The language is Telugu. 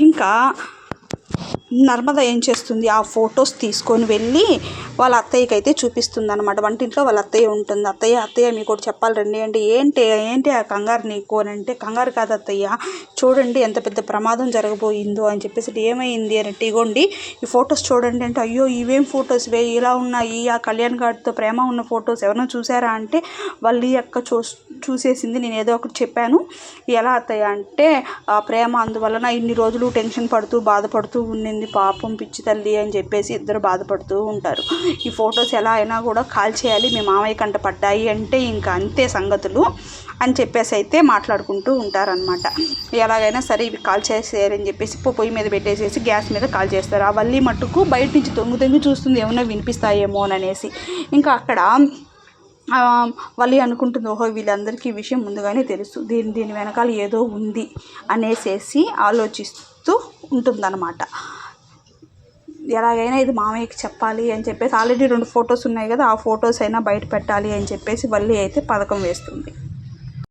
ఇంకా నర్మద ఏం చేస్తుంది? ఆ ఫొటోస్ తీసుకొని వెళ్ళి వాళ్ళ అత్తయ్యకి అయితే చూపిస్తుంది అనమాట వంటింట్లో వాళ్ళ అత్తయ్య ఉంటుంది. అత్తయ్య అత్తయ్య మీకు ఒకటి చెప్పాలి రండి. అంటే ఏంటి ఏంటి ఆ కంగారు నీకు అని అంటే కంగారు కాదు అత్తయ్య. చూడండి ఎంత పెద్ద ప్రమాదం జరగబోయిందో అని చెప్పేసి ఏమైంది అని ఇగోండి ఈ ఫొటోస్ చూడండి అంటే అయ్యో ఇవేం ఫొటోస్? వే ఇలా ఉన్నాయి. ఆ కళ్యాణ్ గారితో ప్రేమ ఉన్న ఫొటోస్ ఎవరైనా చూసారా అంటే వాళ్ళు ఈ అక్క చూ చూసేసింది. నేను ఏదో ఒకటి చెప్పాను. ఎలా అత్తయ్య అంటే ఆ ప్రేమ అందువలన ఇన్ని రోజులు టెన్షన్ పడుతూ బాధపడుతూ ఉండింది పాపం పిచ్చి తల్లి అని చెప్పేసి ఇద్దరు బాధపడుతూ ఉంటారు. ఈ ఫొటోస్ ఎలా అయినా కూడా కాల్ చేయాలి. మీ మామయ్య కంట పడ్డాయి అంటే ఇంకా అంతే సంగతులు అని చెప్పేసి అయితే మాట్లాడుకుంటూ ఉంటారనమాట ఎలాగైనా సరే ఇవి కాల్ చేసేయారని చెప్పేసి పొయ్యి మీద పెట్టేసేసి గ్యాస్ మీద కాల్ చేస్తారు. ఆ వల్లి మట్టుకు బయట నుంచి తొంగు తొంగి చూస్తుంది. ఏమైనా వినిపిస్తాయేమో అని అనేసి. ఇంకా అక్కడ వాళ్ళు అనుకుంటుంది ఓహో వీళ్ళందరికీ ఈ విషయం ముందుగానే తెలుసు. దీని దీని వెనకాల ఏదో ఉంది అనేసేసి ఆలోచిస్తూ ఉంటుందన్నమాట. ఎలాగైనా ఇది మామయ్యకి చెప్పాలి అని చెప్పేసి ఆల్రెడీ రెండు ఫొటోస్ ఉన్నాయి కదా ఆ ఫొటోస్ అయినా బయట పెట్టాలి అని చెప్పేసి వల్లి అయితే పథకం వేస్తుంది.